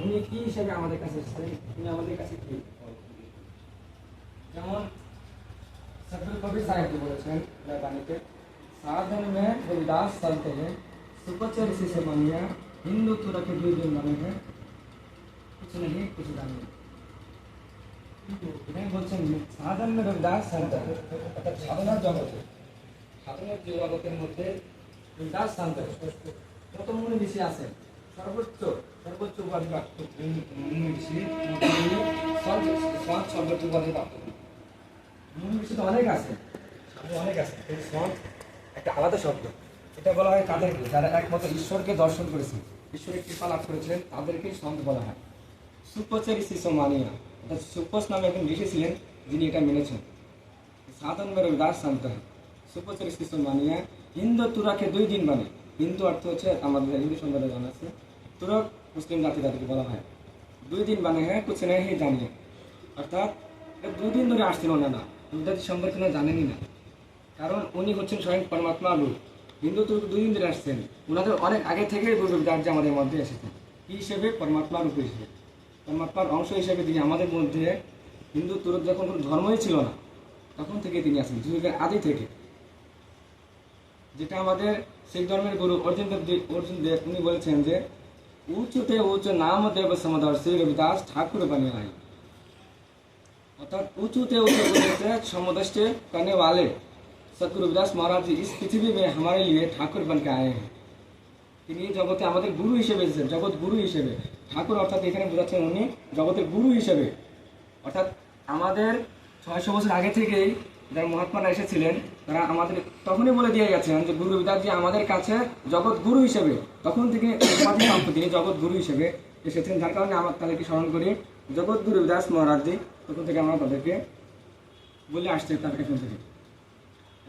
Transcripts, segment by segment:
উনি কি হিসেবে আমাদের কাছে এসেছেন উনি আমাদের কাছে কি যেমন सदगुरु कबीर साहब जी बोले बानी के साधन में रविदास चलते हैं सुपचर ऋषि से मानिया हिंदू तुरा के दुई दिन बने हैं कुछ नहीं कुछ जानिए এখানে বলছেন সাধন में রবিদাস শান্ত অর্থাৎ সাধনার জগতে সাধনার জগতের মধ্যে রবিদাস শান্ত যত মুনি ঋষি আছেন সর্বোচ্চ সর্বোচ্চ উপাধি প্রাপ্ত মুনি সর্বোচ্চ উপাধি প্রাপ্ত মূল তো অনেক আছে অনেক আছে সন্ত একটা আলাদা শব্দ। এটা বলা হয় তাদেরকে যারা একমাত্র ঈশ্বরকে দর্শন করেছে। ঈশ্বরের কৃপা লাভ করেছিলেন তাদেরকেই সন্ত বলা হয়। সুপচারী শিষ্য মানিয়া অর্থাৎ সুপস নামে একজন ঋষি ছিলেন, যিনি এটা মেনেছেন। সাধন মেরে দাস হয়। সুপচারী শিষ্য মানিয়া হিন্দু তুরাকে দুই দিন মানে। হিন্দু অর্থ হচ্ছে, আমাদের হিন্দু সম্প্রদায় জানা আছে তুরক মুসলিম জাতি তাদেরকে বলা হয়। দুই দিন মানে হ্যাঁ কুছ নেই জানিয়ে অর্থাৎ দুই দিন ধরে আসছিল না হিন্দু সম্পর্কে না জানেনই না। কারণ উনি হচ্ছেন স্বয়ং পরমাত্মা রূপ। হিন্দু তো দুই দিন ধরে আসছেন। ওনাদের অনেক আগে থেকেই গুরু বিদ্যার্য আমাদের মধ্যে এসেছেন কি হিসেবে? পরমাত্মা রূপ হিসেবে। পরমাত্মার অংশ হিসেবে তিনি আমাদের মধ্যে হিন্দু তুরক যখন কোনো ধর্মই ছিল না, তখন থেকে তিনি আসেন যুগের আদি থেকে। যেটা আমাদের শিখ ধর্মের গুরু অর্জুন দেব অর্জুন দেব, উনি বলেছেন যে উঁচুতে উচ্চ নাম দেব সমদর শ্রী রবিদাস ঠাকুর বানিয়ে নাই अर्थात ऊंचूते ऊंचे ऊंचे समदृष्टि करने वाले सतगुरु रविदास महाराज जी इस पृथ्वी में हमारे लिए ठाकुर बन के आए हैं তিনি জগতে আমাদের গুরু হিসেবে এসেছেন জগৎ গুরু হিসেবে ঠাকুর অর্থাৎ এখানে বোঝাচ্ছেন উনি জগতের গুরু হিসেবে অর্থাৎ আমাদের ছয়শো বছর আগে থেকেই যারা মহাত্মারা এসেছিলেন, তারা আমাদের তখনই বলে দিয়ে গেছেন যে গুরু রবিদাস জি আমাদের কাছে জগৎ গুরু হিসেবে, তখন থেকে তিনি জগৎ গুরু হিসেবে এসেছেন। যার কারণে আমরা তাদেরকে স্মরণ করি, জগৎ গুরু রবিদাস মহারাজ জি, তখন থেকে আমরা তাদেরকে বলে আসছে তার এখান থেকে।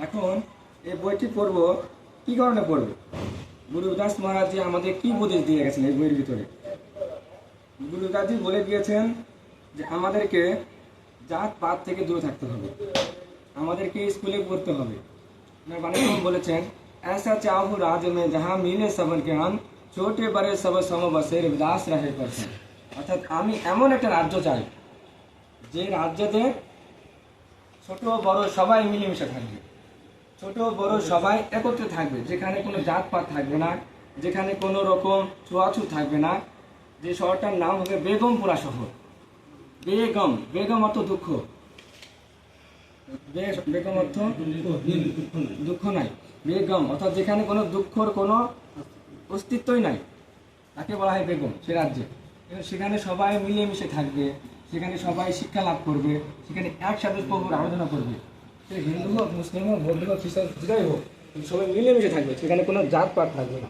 এখন এই বইটি পড়ব কি কারণে পড়ব? গুরুদাস মহারাজ জি আমাদের কি উপদেশ দিয়ে গেছেন এই বইয়ের ভিতরে? গুরুদাস জি বলে দিয়েছেন যে আমাদেরকে জাত পাত থেকে দূরে থাকতে হবে। আমাদেরকে স্কুলে পড়তে হবে ওনার বাণীগ্রহণ বলেছেন ऐसा चाहू राज में जहाँ मिले सबन के আন ছোটে বড়ে সব সমবসে রবিদাস রাহে করছেন অর্থাৎ আমি এমন একটা রাজ্য চাই যে রাজ্যতে ছোট বড় সবাই মিলেমিশে থাকবে ছোট বড় সবাই একত্রে থাকবে যেখানে কোনো জাতপাত থাকবে না যেখানে কোনো রকম ছোঁয়াছুত থাকবে না যে শহরটার নাম হবে বেগমপুরা শহর বেগম বেগম অর্থ দুঃখ বে- বেগম অর্থ, দুঃখ নাই। বেগম, অর্থাৎ যেখানে কোনো দুঃখর কোনো অস্তিত্বই নাই। তাকে বলা হয় বেগম, সে রাজ্যে। সেখানে সবাই মিলেমিশে থাকবে, সেখানে সবাই শিক্ষা লাভ করবে, সেখানে একসাথে প্রভুর আরাধনা করবে। সে হিন্দু হোক, মুসলিম হোক, বৌদ্ধ হোক, খ্রিস্টান যেটাই হোক সবাই মিলেমিশে থাকবে, সেখানে কোনো জাতপাত থাকবে না।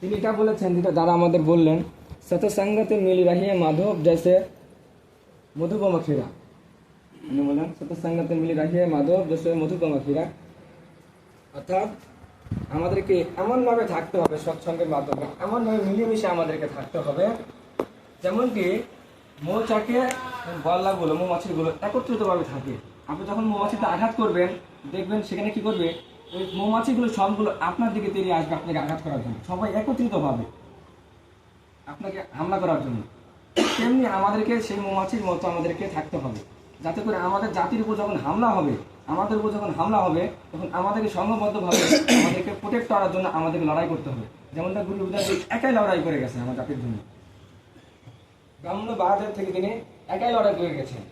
তিনি এটা বলেছেন, যেটা দাদা আমাদের বললেন সতসঙ্গতে মিল রহিয়ে মাধব জैसे মধুবম ক্ষীরা উনি বললেন সতসঙ্গতে মিল রহিয়ে মাধব জैसे মধুবম ক্ষীরা অর্থাৎ আমাদেরকে এমনভাবে থাকতে হবে সৎসঙ্গের মাধ্যমে এমনভাবে মিলেমিশে আমাদেরকে থাকতে হবে, যেমনকি মৌচাকে বল্লাগুলো মৌমাছিগুলো একত্রিতভাবে থাকে। আপনি যখন মৌমাছিতে আঘাত করবেন, দেখবেন সেখানে কি করবে? ওই মৌমাছিগুলো সবগুলো আপনার দিকে তেড়িয়ে আসবে আপনাকে আঘাত করার জন্য। সবাই একত্রিতভাবে আপনাকে হামলা করার জন্য। তেমনি আমাদেরকে সেই মৌমাছির মতো আমাদেরকে থাকতে হবে। যাতে করে আমাদের জাতির উপর যখন হামলা হবে, আমাদের উপর যখন হামলা হবে, তখন আমাদেরকে সংঘবদ্ধভাবে আমাদেরকে প্রোটেক্ট করার জন্য আমাদেরকে লড়াই করতে হবে। যেমনটা গুরু বিদ্যাস একাই লড়াই করে গেছে আমার জাতির জন্য। ব্রাহ্মণ বাহাদের থেকে তিনি একাই লড়াই করে গেছেন।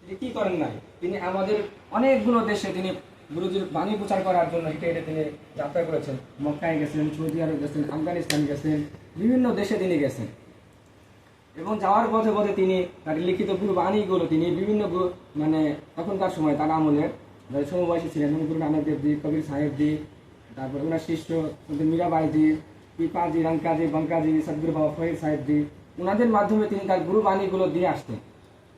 তিনি কি করেন নাই? তিনি আমাদের অনেকগুলো দেশে তিনি গুরুজির বাণী প্রচার করার জন্য হেঁটে হেঁটে তিনি যাত্রা করেছেন। মক্কায় গেছেন, সৌদি আরব গেছেন, আফগানিস্তান গেছেন, বিভিন্ন দেশে তিনি গেছেন। এবং যাওয়ার পথে পথে তিনি তার লিখিত গুরু বাণীগুলো তিনি বিভিন্ন মানে তখনকার সময় তার আমলের সমবয়সী ছিলেন গুরু নানক দেবজি কবির সাহেবজি তারপর ওনার শিষ্য মীরাবাইজি পিপাজি রঙ্কাজি বঙ্কাজি সদগুরু বাবা ফহির সাহেবজি ওনাদের মাধ্যমে তিনি তার গুরু বাণীগুলো দিয়ে আসতেন।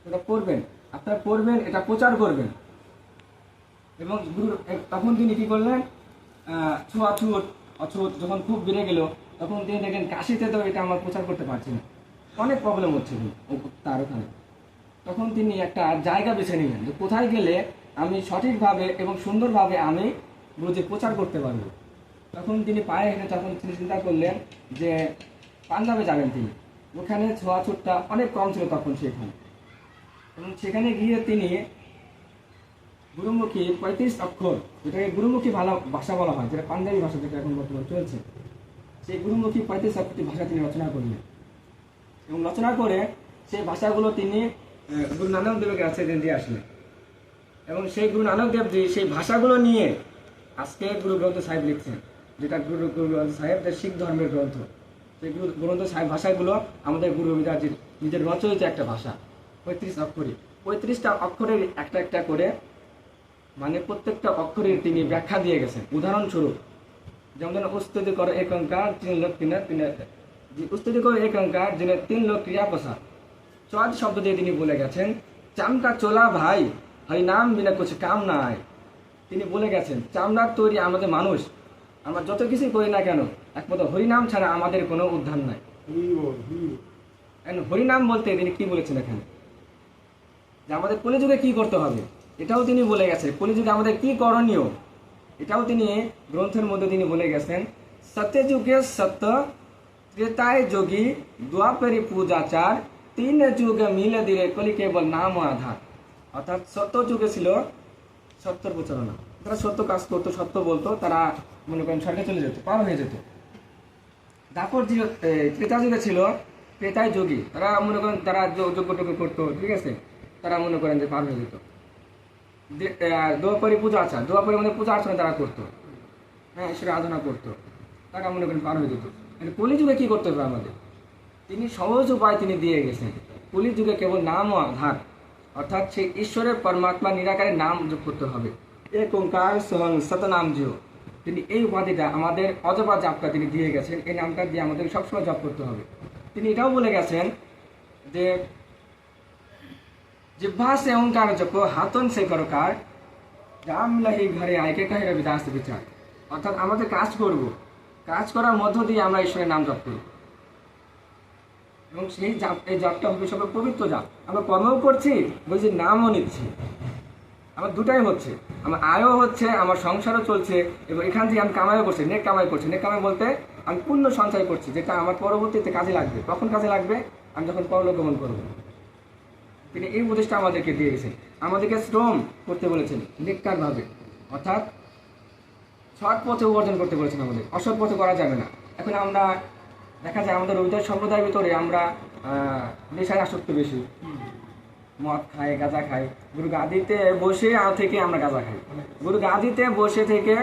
এটা পড়বেন আপনারা পড়বেন এটা প্রচার করবেন। এবং গুরু তখন তিনি কী করলেন? আহ, ছুয়াছুত অছুত যখন খুব বেড়ে গেল তখন তিনি দেখেন কাশিতে তো এটা আমার প্রচার করতে পারছি না। অনেক প্রবলেম হচ্ছে তার ওখানে। তখন তিনি একটা জায়গা বেছে নিলেন যে কোথায় গেলে আমি সঠিকভাবে এবং সুন্দরভাবে আমি রোজে প্রচার করতে পারব। তখন তিনি পায়ে হেঁটে তখন তিনি চিন্তা করলেন যে পাঞ্জাবে যাবেন তিনি। ওখানে ছোঁয়াছুটটা অনেক কম ছিল তখন সেখানে। এবং সেখানে গিয়ে তিনি গুরুমুখী পঁয়ত্রিশ অক্ষর, যেটাকে গুরুমুখী ভালো ভাষা বলা হয়, যেটা পাঞ্জাবি ভাষা যেটা এখন বর্তমানে চলছে। সেই গুরুমুখী পঁয়ত্রিশ অক্ষরটি ভাষা তিনি রচনা করলেন। এবং রচনা করে সেই ভাষাগুলো তিনি গুরু নানক দেবের কাছে দিয়ে আসলেন। এবং সেই গুরু নানক দেবজি সেই ভাষাগুলো নিয়ে আজকে গুরু গ্রন্থ সাহেব লিখছেন, যেটা গুরু গুরু গ্রন্থ সাহেব যে শিখ ধর্মের গ্রন্থ। সেই গুরু গ্রন্থ সাহেব ভাষাগুলো আমাদের গুরু রবিদাসজির নিজের রচয়িত একটা ভাষা, পঁয়ত্রিশ অক্ষরই। পঁয়ত্রিশটা অক্ষরের একটা একটা করে মানে প্রত্যেকটা অক্ষরের তিনি ব্যাখ্যা দিয়ে গেছেন। উদাহরণস্বরূপ, যেমন উস্তুতি করে একঙ্কার, তিন লোক তিনের তিনের যে উস্তুতি করে একঙ্কার যিনি তিন লোক ক্রিয়া প্রসার চজ শব্দ দিয়ে তিনি বলে গেছেন চামটা চোলা ভাই হরি নাম বিনা কিছু কাম নাই তিনি বলে গেছেন চামড়ার তৈরি আমাদের মানুষ আমরা যত কিছুই করি না কেন একমাত্র হরিনাম ছাড়া আমাদের কোনো উদ্ধার নাই হরিনাম বলতে তিনি কি বলেছেন এখানে যে আমাদের কলিযুগে কি করতে হবে? এটাও তিনি বলে গেছেন কলিযুগে আমাদের কি করণীয়? এটাও তিনি গ্রন্থের মধ্যে তিনি বলে গেছেন সত্যযুগে সত্য ত্রেতায় যোগী দ্বাপরি পূজাচার, তিন যুগে মিলে দিলে কলি কেবল নাম আধার। অর্থাৎ সত্য যুগে ছিল সত্যর প্রচারণা। তারা সত্য কাজ করতো, সত্য বলতো, তারা মনে করেন স্বর্গে চলে যেত, পার হয়ে যেত। তারপর যে ত্রেতা যুগে ছিল ত্রেতায় যোগী। তারা মনে করেন তারা যো- যজ্ঞ টজ্ঞ করতো, ঠিক আছে? তারা মনে করেন যে পার হয়ে যেত। দোয়াপরি পূজা আচার দোয়াপরি মানে পূজা অর্চনা তারা করতো। হ্যাঁ সেটা আরাধনা করতো। তারা মনে করেন পার হয়ে যেত। কলিযুগে কি করতে হবে আমাদের? তিনি সহজ উপায় তিনি দিয়ে গেছেন। কলিযুগে কেবল নাম আধার। অর্থাৎ সেই ঈশ্বরের পরমাত্মা নিরাকারের নাম যোগ করতে হবে। এক ওঙ্কার সহন সতনাম জিও তিনি এই উপাধিটা আমাদের অজবা জাপটা তিনি দিয়ে গেছেন। এই নামটা দিয়ে আমাদের সবসময় জপ করতে হবে। তিনি এটাও বলে গেছেন যে জিভা সে ওঙ্কার জপ হাতন সে করকার রাম নাহি ঘরে আয়কে কাহিরা বিদাস বিচার। অর্থাৎ আমাদের কাজ করব। কাজ করার মধ্য দিয়ে আমরা ঈশ্বরের নাম জপ করি। এবং সেই জাপ, এই জপটা হবে সবে পবিত্র জাপ। আমরা কর্মও করছি, বলছি নামও নিচ্ছি। আমার দুটাই হচ্ছে। আমার আয়ও হচ্ছে, আমার সংসারও চলছে, এবং এখান থেকে আমি কামাইও করছি, নেক কামাই করছি। নেক কামাই বলতে আমি পূর্ণ সঞ্চয় করছি, যেটা আমার পরবর্তীতে কাজে লাগবে। কখন কাজে লাগবে? আমি যখন পরলোক গমন করব। তিনি এই উপদেশটা আমাদেরকে দিয়ে গেছেন। আমাদেরকে শ্রম করতে বলেছেন নিকারভাবে অর্থাৎ সৎ পথে উপার্জন করতে বলেছেন আমাদের। অসৎ পথে করা যাবে না। এখন আমরা দেখা যায় আমাদের রবিদাস সম্প্রদায়ের ভিতরে আমরা নেশায় আসক্ত বেশি। মদ খাই গাঁজা খাই। গুরু গাদিতে বসে থেকে আমরা গাঁজা খাই। গুরু গাদিতে বসে থেকে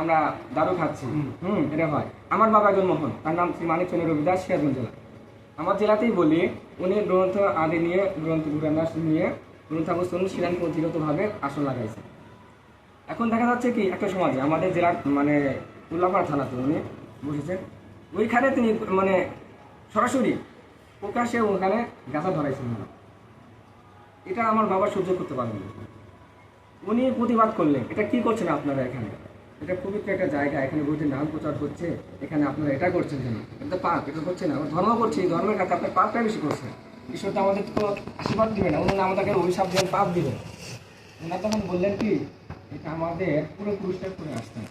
আমরা দারু খাচ্ছি। হুম। এটা হয়। আমার বাবা একজন মোহন তার নাম শ্রী মানিক চন্দ্র রবিদাস সিরাজগঞ্জ জেলা। আমার জেলাতেই বলি উনি গ্রন্থ আদি নিয়ে গ্রন্থ গ্রন্থাস নিয়ে গ্রন্থাবস্থান শিলানপন্থীগতভাবে আসন লাগাইছে এখন দেখা যাচ্ছে কি, একটা সমাজে, আমাদের জেলার মানে উল্লাপাড়া থানাতে উনি বসেছেন। ওইখানে তিনি মানে সরাসরি প্রকাশ্যে ওখানে গাছা ধরাইছেন। এটা আমার বাবা সহ্য করতে পারেন। উনি প্রতিবাদ করলেন, এটা কি করছেন আপনারা এখানে? এটা পবিত্র একটা জায়গা, এখানে বইটির নাম প্রচার হচ্ছে, এখানে আপনারা এটা করছেন কেন? এটা পাপ, এটা হচ্ছে না। আমরা ধর্ম করছি ধর্মের কাছে আপনার পাপটা বেশি করছেন। ঈশ্বর তো আমাদের তো আশীর্বাদ দিবে না, উনি আমাদেরকে অভিশাপ দিবেন পাপ দিবেন। ওনার তখন বললেন কি এটা আমাদের পুরো পুরস্কার করে আসতেন।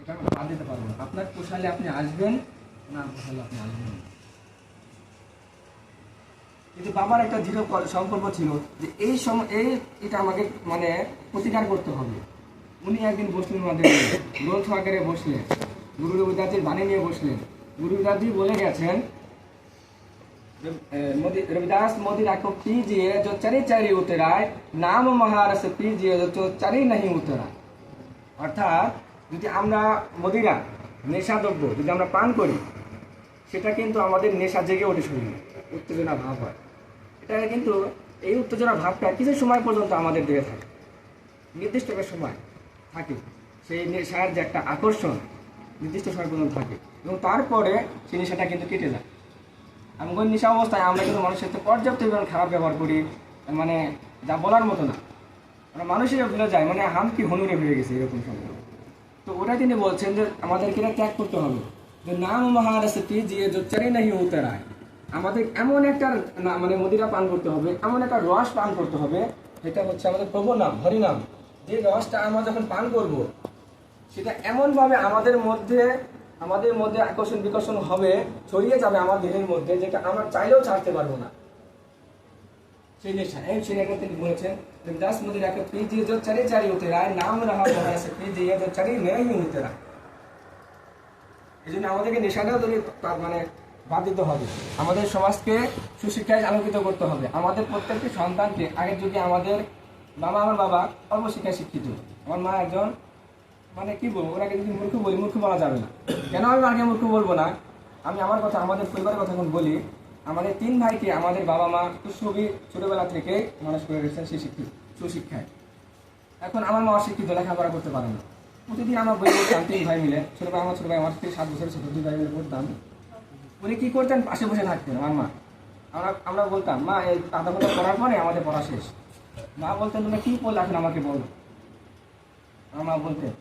এটা আমি বাদ দিতে পারব না। আপনার পোষালে আপনি আসবেন, না পোষালে আপনি আসবেন কিন্তু বাবার একটা দৃঢ় সম্পর্ক ছিল যে এই সময় এই এটা আমাকে মানে প্রতিকার করতে হবে। উনি একদিন বসলেন আমাদের গ্রন্থ আকারে বসলেন। গুরুদেবদাসের বাণী নিয়ে বসলেন। গুরুদাসজি বলে গেছেন रविदास मोदी राखो पीजिए जो চারি চারি उतराय নাম মহারস পিজিয়ে जो চারি नहीं উতরায়। অর্থাৎ, যদি আমরা মদিরা নেশাদ্রব্য যদি আমরা পান করি, সেটা কিন্তু আমাদের নেশা জেগে ওঠে শরীরে, উত্তেজনা ভাব হয়। এটা কিন্তু এই উত্তেজনা ভাবটা কিছু সময় পর্যন্ত আমাদের দেহে থাকে। নির্দিষ্ট একটা সময় থাকে, সেই নেশার যে একটা আকর্ষণ নির্দিষ্ট সময় পর্যন্ত থাকে এবং তারপরে সেই নেশাটা কিন্তু কেটে যায়। আমগর নেশা অবস্থায় আমরা কিন্তু মানুষের সাথে পর্যাপ্ত পরিমাণ খারাপ ব্যবহার করি মানে যা বলার মতো না। আমরা মানুষের ভুলে যায় মানে হাম কি হনুরে ভুলে গেছে এরকম সময় তো ওটা তিনি বলছেন যে আমাদেরকে এটা ত্যাগ করতে হবে। যে নাম পিজিয়ে যে চরে নাহি হতে রায়। আমাদের এমন একটা মানে মদিরা পান করতে হবে, এমন একটা রস পান করতে হবে সেটা হচ্ছে আমাদের প্রভু নাম, হরিনাম। যে রসটা আমরা যখন পান করব, সেটা এমনভাবে আমাদের মধ্যে আমাদের মধ্যে আকর্ষণ বিকর্ষণ হবে ছড়িয়ে যাবে আমার দেহের মধ্যে যেটা আমরা চাইলেও ছাড়তে পারবো না সেই নেশা এই সেটাকে তিনি বলেছেন रविदास मुझे जाके पीजिए जो चरे चारी उतरा है नाम रहा तो ऐसे पीजिए जो चरी नहीं उतरा এই জন্য আমাদেরকে নেশাটাও তৈরি তার মানে বাদ দিতে হবে আমাদের সমাজকে সুশিক্ষায় আলোকিত করতে হবে আমাদের প্রত্যেকটি সন্তানকে আগের যুগে আমাদের বাবা আমার বাবা অল্প শিক্ষায় শিক্ষিত আমার মা একজন মানে কি বলব ওনাকে যদি মূর্খ বলি, মূর্খ বলা যাবে না। কেন আমি মাকে মূর্খ বলব না? আমি আমার কথা, আমাদের পরিবারের কথা এখন বলি, আমাদের তিন ভাইকে আমাদের বাবা মা তো খুবই ছোটবেলা থেকে মানুষ করে রেখেছেন সুশিক্ষিত, সুশিক্ষায়। এখন আমার মা অশিক্ষিত, লেখাপড়া করতে পারে না। প্রতিদিন আমার বই পড়তাম তিন ভাই মিলে, ছোট ভাই আমার, ছোট ভাই আমার থেকে সাত বছরের ছোট দুই ভাই মিলে পড়তাম। উনি কী করতেন? পাশে বসে থাকতেন, আমার মা। আমরা আমরা বলতাম, মা, এই আধা ঘণ্টা পড়ার পরে আমাদের পড়া শেষ। মা বলতেন, তুমি কী পড়লে? এখন আমাকে বলো। আমার মা বলতেন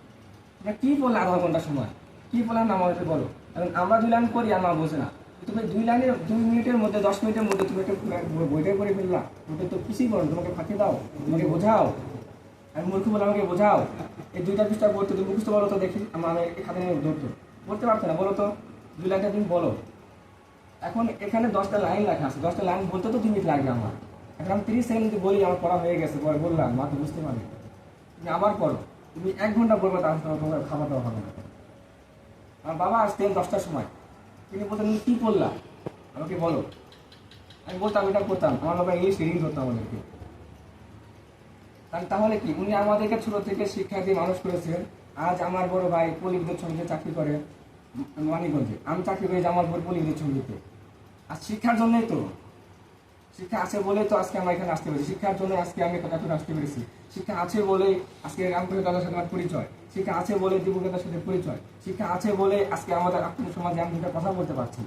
তোমরা কি বললে আধা ঘণ্টা সময়? কি বললাম না আমাদেরকে বলো? এখন আমরা দুই লাইন করি আর মা বোঝে না। তুমি দুই লাইনের, দুই মিনিটের মধ্যে, দশ মিনিটের মধ্যে তুমি একটা বই- বইটাই করে ফেললা। ওটা তো কিছুই করো তোমাকে ফাঁকি দাও, তোমাকে বোঝাও। আমি মূর্খ বলে আমাকে বোঝাও। এই দুইটা পৃষ্ঠা পড়তে তুমি মুখস্থ বলো তো দেখি আমার আমি এখানে ধরতো। পড়তে পারছ না, বলো তো। দুই লাইনটা তুমি বলো। এখন এখানে দশটা লাইন লেখা আছে। দশটা লাইন বলতে তো দুই মিনিট লাগবে আমার। এখন আমি তিরিশ সেকেন্ড যদি বলি, আমার পড়া হয়ে গেছে বললাম, মা তো বুঝতে পারবে। তুমি আবার করো তুমি এক ঘণ্টা বলবে তার তোমার খাবার দাওয়া হবে না। আমার বাবা আসতেন দশটার সময়। তিনি বলতেন, তুমি কী পড়লা আমাকে বলো। আমি বলতাম, এটা করতাম। আমার বাবা ইংলিশ রিডিং ধরতাম আমাদেরকে। তাহলে- কি? উনি আমাদেরকে ছোট থেকে শিক্ষা দিয়ে মানুষ করেছেন। আজ আমার বড় ভাই পল্লী বিদ্যুৎ সমিতিতে চাকরি করে মানিকগঞ্জে। আমি চাকরি করি জামালপুর পল্লী বিদ্যুৎ সমিতিতে আর শিক্ষার জন্যই তো শিক্ষা আছে বলে তো আজকে আমরা এখানে আসতে পেরেছি। শিক্ষার জন্য আজকে আমি এতক্ষণ আসতে পেরেছি। শিক্ষা আছে বলে আজকে রামকৃষ্ণ দাদার সাথে আমার পরিচয়। শিক্ষা আছে বলে দীপকদার সাথে পরিচয়। শিক্ষা আছে বলে আজকে আমাদের আপন সমাজে আমি দুটা কথা বলতে পারছি।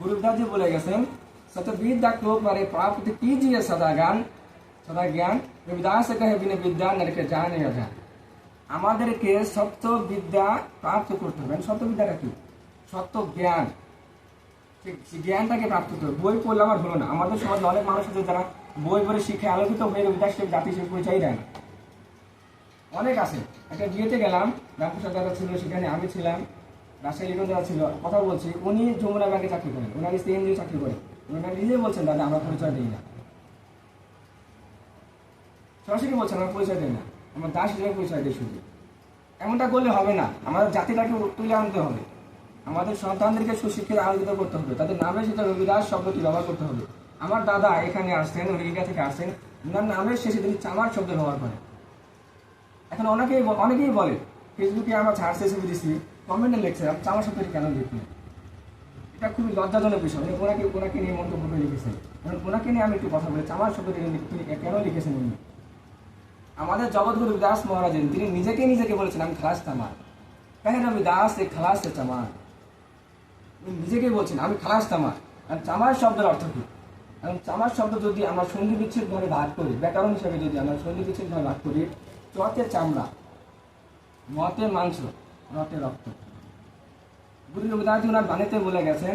গুরুদাজি বলে গেছেন সত বিদ্যা কো পারে প্রাপ্ত কিজিয়ে সদা জ্ঞান? সদা জ্ঞান? রবিদাস কহে বিনে বিদ্যা, নরকে জান অজান। আমাদেরকে সত্য বিদ্যা প্রাপ্ত করতে হবে। সত্য বিদ্যাটা কি? সত্য জ্ঞান। জ্ঞানটাকে প্রাপ্ত করতে বই পড়লে আমার হলো না। আমাদের সমাজে অনেক মানুষ আছে যারা বই পড়ে শিক্ষায় আলোকিত হয়ে রবিদাস জাতি হিসেবে পরিচয় দেয় না। অনেক আছে। একটা বিয়েতে গেলাম রামপ্রসাদ দাদা ছিল সেখানে, আমি ছিলাম, রাজশাহী লিটন দাদা ছিল, কথা বলছি। উনি যমুনা ব্যাংকে চাকরি করেন ওনার স্ত্রী এমনি চাকরি করেন। ওনারা নিজেই বলছেন, দাদা, আমরা পরিচয় দিই না। সরাসরি বলছেন, আমরা পরিচয় দিই না। আমরা দাস হিসেবে পরিচয় দিই শুধু। এমনটা করলে হবে না। আমাদের জাতিটাকে তুলে আনতে হবে। আমাদের সন্তানদেরকে সুশিক্ষিত আলোকিত করতে হবে, তাদের নামের সাথে রবিদাস শব্দটি ব্যবহার করতে হবে। আমার দাদা এখানে আসছেন ইন্ডিয়া থেকে আসছেন ওনার নামের শেষে তিনি চামার শব্দ ব্যবহার করেন। এখন অনেকেই অনেকেই বলে, ফেসবুকে আমার ছাড়ছে ছবি দিচ্ছি, কমেন্টে লিখছে, আপনি চামার শব্দটি কেন লিখলেন? এটা খুবই লজ্জাজনক বিষয়, উনি ওনাকে ওনাকে নিয়ে মন্তব্য করে লিখেছেন। এখন ওনাকে নিয়ে আমি একটু কথা বলি, চামার শব্দটি কেন লিখেছেন উনি? আমাদের জগৎগুরু দাস মহারাজেন তিনি নিজেকে নিজেকে বলেছেন, আমি খালাস তামার কেন রবি দাস এ খালাস চামার? নিজেকে বলছেন, আমি খালাস তামার। আর চামার শব্দের অর্থ কী? এবং চামার শব্দ যদি আমরা সন্ধি বিচ্ছেদভাবে ভাগ করি, ব্যাকরণ হিসাবে যদি আমরা সন্ধি বিচ্ছেদভাবে ভাগ করি চতে চামড়া, মতে মাংস, রতে রক্ত। গুরু রবিদাসজি ওনার বাণীতে বলে গেছেন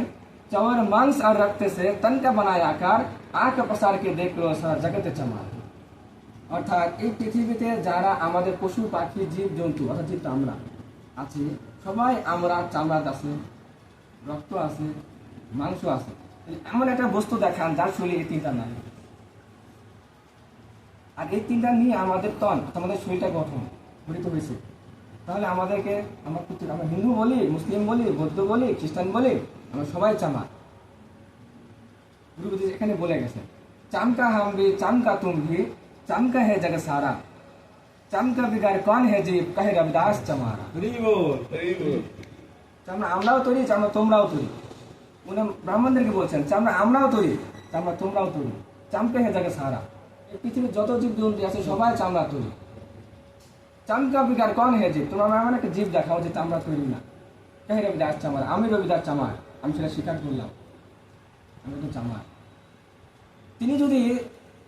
চামার মাংস আর রক্তে সে তনটা বানায় আকার, আখ প্রসারকে দেখল সার জগতে চামার অর্থাৎ এই পৃথিবীতে যারা আমাদের পশু, পাখি, জীব, জন্তু, অর্থাৎ জীব আমরা আছে, সবাই আমরা চামড়া আছে রক্ত আছে, মাংস আছে। এমন একটা বস্তু দেখান যার শরীরে এই তিনটা নাই। আর এই তিনটা নিয়ে আমাদের তন, আমাদের শরীরটা গঠন, গঠিত হয়েছে। তাহলে আমাদেরকে, আমরা প্রত্যেক আমরা হিন্দু বলি, মুসলিম বলি, বৌদ্ধ বলি, খ্রিস্টান বলি, আমরা সবাই চামা। গুরুজি এখানে বলে গেছে, চামকা হাম ভি চামকা তুম চামকা হে জগ সারা। চামকা বিগার কন হে জীব, কাহে রবিদাস চামারা। চামড়া আমরাও তৈরি, চামড়া তোমরাও তৈরি। উনি ব্রাহ্মণদেরকে বলছেন, চামড়া আমরাও তৈরি, চামড়া তোমরাও তৈরি। চামকা হে জগ সারা। এই পৃথিবীর যত জীব জন্তু আছে, সবাই চামড়া তৈরি। চামকা বিকার কন হে জীব তোমরা এমন একটা জীব দেখাও যে চামড়া তৈরি না। কাহে রবিদাস চামার আমি রবিদাস চামার আমি সেটা স্বীকার করলাম। আমি তো চামার তিনি যদি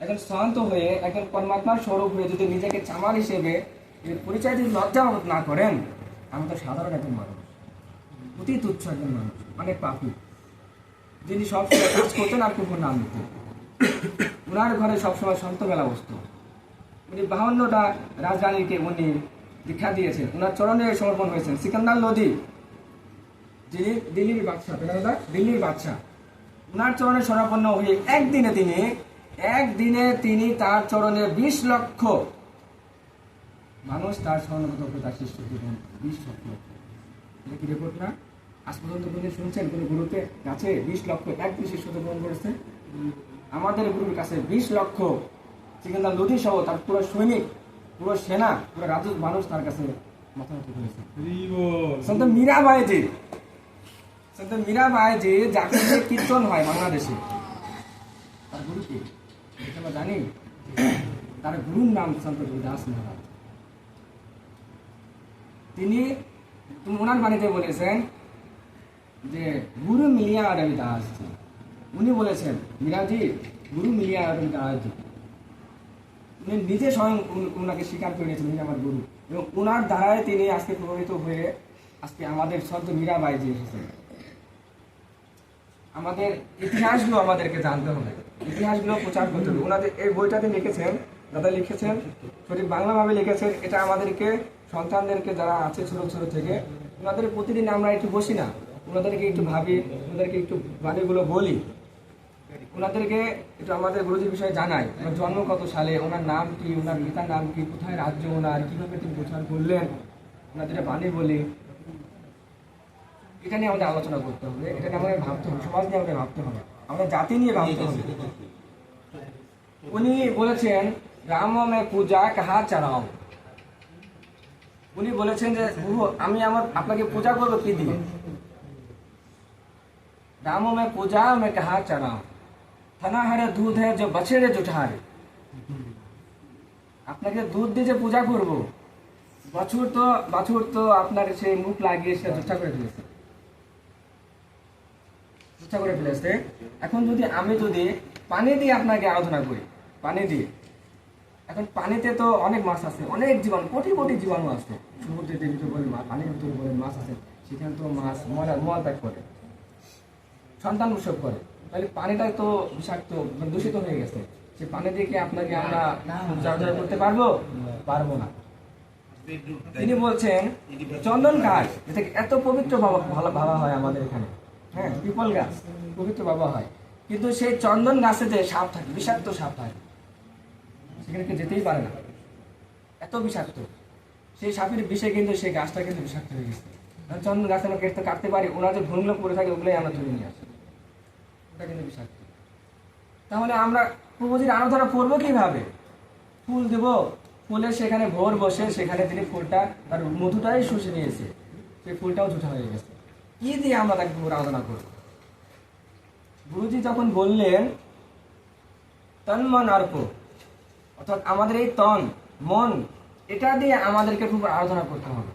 একজন শান্ত হয়ে, একজন পরমাত্মার স্বরূপ হয়ে যদি নিজেকে চামার হিসেবে পরিচয় যদি লজ্জা না করেন আমি তো সাধারণ একজন মানুষ। অতি তুচ্ছ একজন মানুষ অনেক পাপি। যিনি সবসময় কাজ করতেন আর কুকুর নাম দিতেন। ওনার ঘরে সবসময় সন্ত মেলা বসতো। উনি বাহান্নটা রাজধানীকে উনি দীক্ষা দিয়েছেন। ওনার চরণে সমর্পণ হয়েছেন। সিকান্দার লোধি, যিনি দিল্লির বাদশাহ দাদা দিল্লির বাদশাহ। ওনার চরণে শরণাপন্ন হয়ে একদিনে তিনি একদিনে তিনি তার চরণে বিশ লক্ষ মানুষ তার স্বর্ণগত তার শিষ্য বিশ লক্ষ। কি রেকর্ড না? শুনছেন? কোনো গ্রুপে কাছে বিশ লক্ষ গ্রহণ করেছে। আমাদের গ্রুপের কাছে বিশ লক্ষ। সিকান্দার লোধি সহ তার পুরো সৈনিক, পুরো সেনা, পুরো মানুষ তার কাছে মাথা মতো করেছে। সন্ত জি সন্ত জি যাকে কীর্তন হয় বাংলাদেশে, তার গুরু কি? আমরা জানি। তার গুরুর নাম সন্ত গুরুদাস মহারাজ। তিনি ওনার বাণীতে বলেছেন যে গুরু মিলিয়া উনি বলেছেন গুরু মিলিয়া উনি নিজে স্বয়ং উনাকে স্বীকার করে নিয়েছেন উনি আমার গুরু এবং ওনার দ্বারাই তিনি আজকে প্রভাবিত হয়ে আজকে আমাদের সদ্য মীরাবাই যে এসেছেন আমাদের ইতিহাসগুলো আমাদেরকে জানতে হবে ইতিহাসগুলো প্রচার করতে হবে ওনাদের এই বইটাতে লিখেছেন দাদা লিখেছেন সঠিক বাংলাভাবে লিখেছেন এটা আমাদেরকে সন্তানদেরকে যারা আছে ছোট ছোট থেকে, ওনাদের প্রতিদিন আমরা একটু বসি না। ওনাদেরকে একটু ভাবি, ওনাদেরকে একটু বাণীগুলো বলি। ওনাদেরকে একটু আমাদের গুরুজির বিষয়ে জানাই। ওনার জন্ম কত সালে, ওনার নাম কি, ওনার পিতার নাম কি, কোথায় রাজ্য ওনার, কীভাবে তিনি প্রচার করলেন? ওনাদের বাণী বলি। এটা নিয়ে আমাদের আলোচনা করতে হবে। এটা নিয়ে আমাদের ভাবতে হবে, সমাজ নিয়ে আমাদের ভাবতে হবে। আমাদের জাতি নিয়ে ভাবতে হবে। উনি বলেছেন রাম পূজা কাহা চালাও উনি বলেছেন যে প্রভু আমি আমার আপনাকে পূজা করবো কি দিয়ে रामो में पूजा में कहा चढ़ा थना हरे दूध है जो बछेरे जुठारे আপনাকে দুধ দিয়ে যে পূজা করব বাছুর তো বাছুর তো আপনার সেই মুখ লাগিয়ে সে জুঠা করে ফেলেছে জুঠা করে ফেলেছে এখন যদি আমি যদি পানি দিয়ে আপনাকে আরাধনা করি পানি দিয়ে এখন পানিতে তো অনেক মাছ আছে অনেক জীবাণু কোটি কোটি জীবাণু আছে। সমুদ্রের ভিতরে বলে মাছ পানির ভিতরে বলে মাছ আছে সেখানে তো মাছ মল মল ত্যাগ করে। সন্তান উৎসব করে। তাহলে পানিটা তো বিষাক্ত মানে দূষিত হয়ে গেছে। সে পানি দিয়ে আপনাকে আমরা চার্জার করতে পারব? পারব না। তিনি বলছেন চন্দন গাছ যেটা এত পবিত্র ভাবা ভালো ভাবা হয় আমাদের এখানে। হ্যাঁ পিপল গাছ পবিত্র ভাবা হয়। কিন্তু সেই চন্দন গাছে যে সাপ থাকে বিষাক্ত সাপ থাকে সেখানে কেউ যেতেই পারে না। এত বিষাক্ত। সেই সাপের বিষে কিন্তু সেই গাছটা কিন্তু বিষাক্ত হয়ে গেছে। চন্দন গাছ আমরা কেটে কাটতে পারি ওনার যে ভুলগুলো পড়ে থাকে, ওগুলোই আমরা তুলে নিয়ে আসি। ওটা কিন্তু বিষাক্ত। তাহলে আমরা প্রভুজির আরাধনা করব কীভাবে? ফুল দেব, ফুলে সেখানে ভোর বসে, সেখানে তিনি ফুলটা, তার মধুটাই শুষে নিয়েছে সেই ফুলটাও জুঠা হয়ে গেছে। কি দিয়ে আমরা তাকে আরাধনা করব? গুরুজি যখন বললেন তন্মন অর্প অর্থাৎ আমাদের এই তন, মন, এটা দিয়ে আমাদেরকে খুব আরাধনা করতে হবে।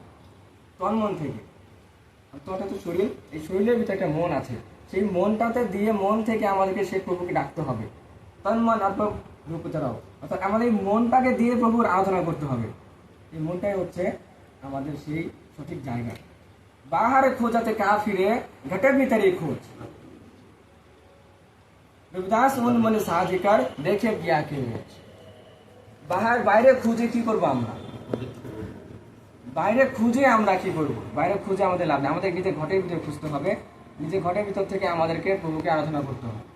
তন, মন থেকে। তনটা তো শরীর, এই শরীরের ভিতরে একটা মন আছে। সেই মনটাতে দিয়ে মন থেকে আমাদেরকে সেই প্রভুকে ডাকতে হবে। তন, মন অর্প রূপচারাও অর্থাৎ আমাদের এই মনটাকে দিয়ে প্রভুর আরাধনা করতে হবে। এই মনটাই হচ্ছে আমাদের সেই সঠিক জায়গা। বাহারে খোঁজাতে কা ফিরে, ঘটের ভিতরে খোঁজ। রবিদাস, মন, মনে সাহায্য কর, দেখে গিয়া কে। বাহার বাইরে খুঁজে কি করব আমরা? বাইরে খুঁজে আমরা কি করব? বাইরে খুঁজে আমাদের লাভ নেই। আমাদের নিজে ঘটের ভিতরে খুঁজতে হবে। নিজে ঘটের ভিতর থেকে আমাদেরকে প্রভুকে আরাধনা করতে হবে।